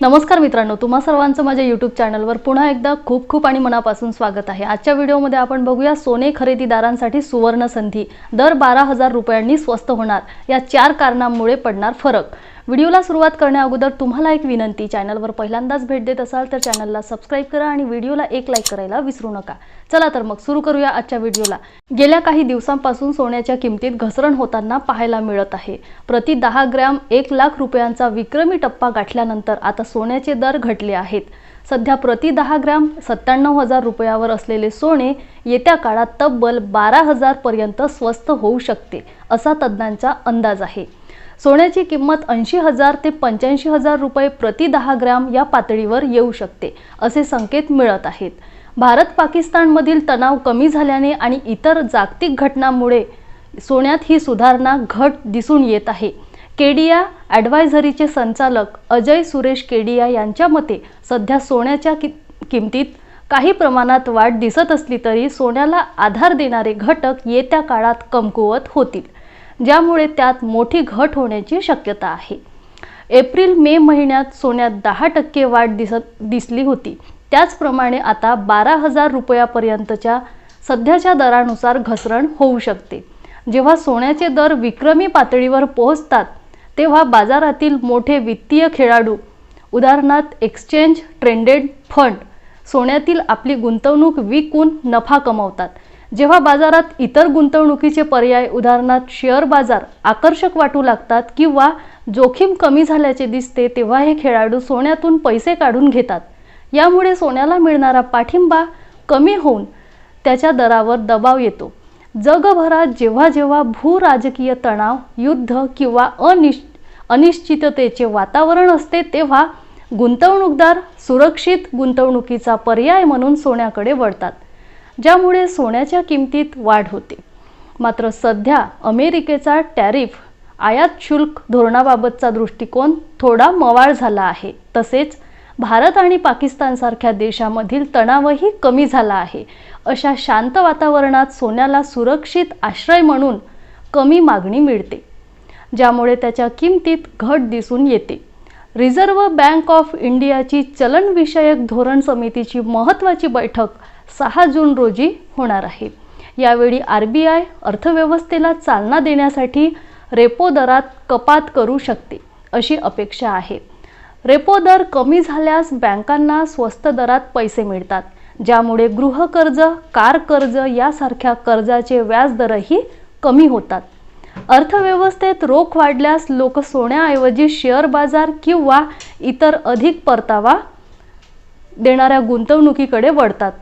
नमस्कार मित्रांनो तुम्हा सर्वांचं माझ्या यूट्यूब चॅनलवर पुन्हा एकदा खूप खूप आणि मनापासून स्वागत आहे. आजच्या व्हिडिओमध्ये आपण बघूया सोने खरेदीदारांसाठी सुवर्ण संधी. दर बारा हजार रुपयांनी स्वस्त होणार. या चार कारणांमुळे पडणार फरक. व्हिडिओला सुरुवात करण्याअगोदर तुम्हाला एक विनंती चॅनलवर पहिल्यांदाच भेट देत असाल तर चॅनलला सबस्क्राईब करा आणि व्हिडिओला एक लाईक करायला विसरू नका. चला तर मग सुरू करूया आजच्या व्हिडिओला. गेल्या काही दिवसांपासून सोन्याच्या किमतीत घसरण होताना पाहायला मिळत आहे. प्रति दहा ग्रॅम एक लाख रुपयांचा विक्रमी टप्पा गाठल्यानंतर आता सोन्याचे दर घटले आहेत. सध्या प्रति दहा ग्रॅम सत्त्याण्णव हजार रुपयावर असलेले सोने येत्या काळात तब्बल बारा हजार पर्यंत स्वस्त होऊ शकते असा तज्ज्ञांचा अंदाज आहे. सोन्याची किंमत ऐंशी हजार ते पंच्याऐंशी हजार रुपये प्रति दहा ग्रॅम या पातळीवर येऊ शकते असे संकेत मिळत आहेत. भारत पाकिस्तानमधील तणाव कमी झाल्याने आणि इतर जागतिक घटनांमुळे सोन्यात ही सुधारणा घट दिसून येत आहे. केडिया ॲडवायझरीचे संचालक अजय सुरेश केडिया यांच्या मते सध्या सोन्याच्या कि किमतीत काही प्रमाणात वाढ दिसत असली तरी सोन्याला आधार देणारे घटक येत्या काळात कमकुवत होतील ज्यामुळे त्यात मोठी घट होण्याची शक्यता आहे. एप्रिल मे महिन्यात सोन्यात दहा टक्के वाढ दिसत दिसली होती. त्याचप्रमाणे आता बारा हजार रुपयापर्यंतच्या सध्याच्या दरानुसार घसरण होऊ शकते. जेव्हा सोन्याचे दर विक्रमी पातळीवर पोहोचतात तेव्हा बाजारातील मोठे वित्तीय खेळाडू उदाहरणार्थ एक्सचेंज ट्रेंडेड फंड सोन्यातील आपली गुंतवणूक विकून नफा कमवतात. जेव्हा बाजारात इतर गुंतवणुकीचे पर्याय उदाहरणार्थ शेअर बाजार आकर्षक वाटू लागतात किंवा जोखीम कमी झाल्याचे दिसते तेव्हा हे खेळाडू सोन्यातून पैसे काढून घेतात. यामुळे सोन्याला मिळणारा पाठिंबा कमी होऊन त्याच्या दरावर दबाव येतो. जगभरात जेव्हा जेव्हा भूराजकीय तणाव युद्ध किंवा अनिश अनिश्चिततेचे वातावरण असते तेव्हा गुंतवणूकदार सुरक्षित गुंतवणुकीचा पर्याय म्हणून सोन्याकडे वळतात ज्यामुळे सोन्याच्या किमतीत वाढ होते. मात्र सध्या अमेरिकेचा टॅरिफ आयात शुल्क धोरणाबाबतचा दृष्टिकोन थोडा मवाळ झाला आहे. तसेच भारत आणि पाकिस्तानसारख्या देशामधील तणावही कमी झाला आहे. अशा शांत वातावरणात सोन्याला सुरक्षित आश्रय म्हणून कमी मागणी मिळते. ज्यामुळे त्याच्या किमतीत घट दिसून येते. रिझर्व्ह बँक ऑफ इंडियाची चलनविषयक धोरण समितीची महत्त्वाची बैठक सहा जून रोजी होणार आहे. यावेळी आर बी आय अर्थव्यवस्थेला चालना देण्यासाठी रेपो दरात कपात करू शकते अशी अपेक्षा आहे. रेपो दर कमी झाल्यास बँकांना स्वस्त दरात पैसे मिळतात ज्यामुळे गृहकर्ज कार कर्ज यासारख्या कर्जाचे व्याजदरही कमी होतात. अर्थव्यवस्थेत रोख वाढल्यास लोक सोन्याऐवजी शेअर बाजार किंवा इतर अधिक परतावा देणाऱ्या गुंतवणुकीकडे वळतात.